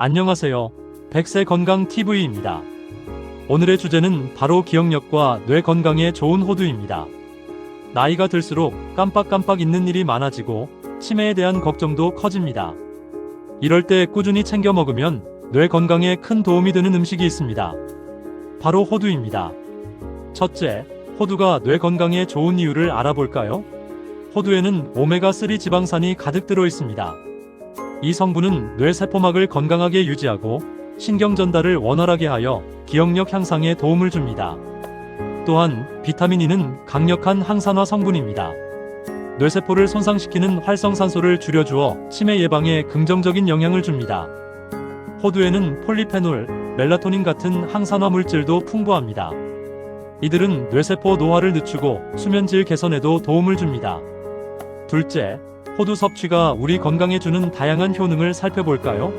안녕하세요. 백세 건강 TV입니다. 오늘의 주제는 바로 기억력과 뇌 건강에 좋은 호두입니다. 나이가 들수록 깜빡깜빡 잊는 일이 많아지고 치매에 대한 걱정도 커집니다. 이럴 때 꾸준히 챙겨 먹으면 뇌 건강에 큰 도움이 되는 음식이 있습니다. 바로 호두입니다. 첫째, 호두가 뇌 건강에 좋은 이유를 알아볼까요? 호두에는 오메가3 지방산이 가득 들어 있습니다. 이 성분은 뇌 세포막을 건강하게 유지하고 신경 전달을 원활하게 하여 기억력 향상에 도움을 줍니다. 또한 비타민 E는 강력한 항산화 성분입니다. 뇌세포를 손상시키는 활성산소를 줄여주어 치매 예방에 긍정적인 영향을 줍니다. 호두에는 폴리페놀, 멜라토닌 같은 항산화 물질도 풍부합니다. 이들은 뇌세포 노화를 늦추고 수면질 개선에도 도움을 줍니다. 둘째, 호두 섭취가 우리 건강에 주는 다양한 효능을 살펴볼까요?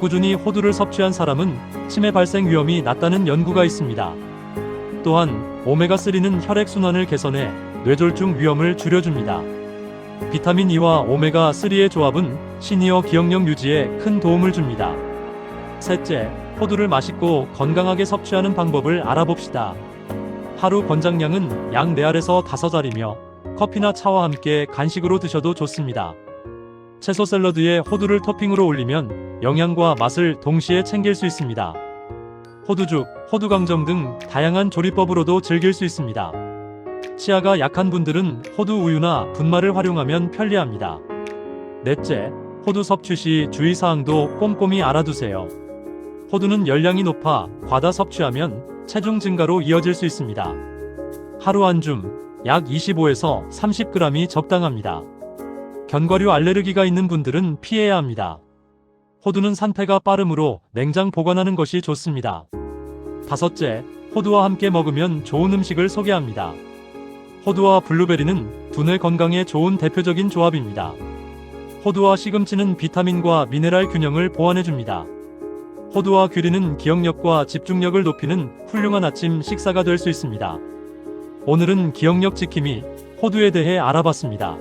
꾸준히 호두를 섭취한 사람은 치매 발생 위험이 낮다는 연구가 있습니다. 또한 오메가3는 혈액순환을 개선해 뇌졸중 위험을 줄여줍니다. 비타민 E와 오메가3의 조합은 시니어 기억력 유지에 큰 도움을 줍니다. 셋째, 호두를 맛있고 건강하게 섭취하는 방법을 알아봅시다. 하루 권장량은 약 4알에서 5알이며 커피나 차와 함께 간식으로 드셔도 좋습니다. 채소 샐러드에 호두를 토핑으로 올리면 영양과 맛을 동시에 챙길 수 있습니다. 호두죽, 호두강정 등 다양한 조리법으로도 즐길 수 있습니다. 치아가 약한 분들은 호두 우유나 분말을 활용하면 편리합니다. 넷째, 호두 섭취 시 주의사항도 꼼꼼히 알아두세요. 호두는 열량이 높아 과다 섭취하면 체중 증가로 이어질 수 있습니다. 하루 한 줌, 약 25에서 30g이 적당합니다. 견과류 알레르기가 있는 분들은 피해야 합니다. 호두는 산패가 빠르므로 냉장 보관하는 것이 좋습니다. 다섯째, 호두와 함께 먹으면 좋은 음식을 소개합니다. 호두와 블루베리는 두뇌 건강에 좋은 대표적인 조합입니다. 호두와 시금치는 비타민과 미네랄 균형을 보완해줍니다. 호두와 귀리는 기억력과 집중력을 높이는 훌륭한 아침 식사가 될 수 있습니다. 오늘은 기억력 지킴이 호두에 대해 알아봤습니다.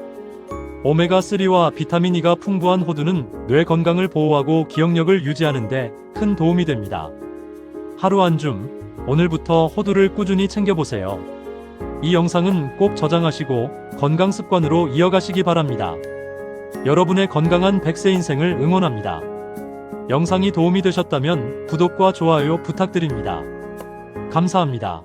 오메가3와 비타민 E가 풍부한 호두는 뇌 건강을 보호하고 기억력을 유지하는데 큰 도움이 됩니다. 하루 한 줌, 오늘부터 호두를 꾸준히 챙겨보세요. 이 영상은 꼭 저장하시고 건강 습관으로 이어가시기 바랍니다. 여러분의 건강한 100세 인생을 응원합니다. 영상이 도움이 되셨다면 구독과 좋아요 부탁드립니다. 감사합니다.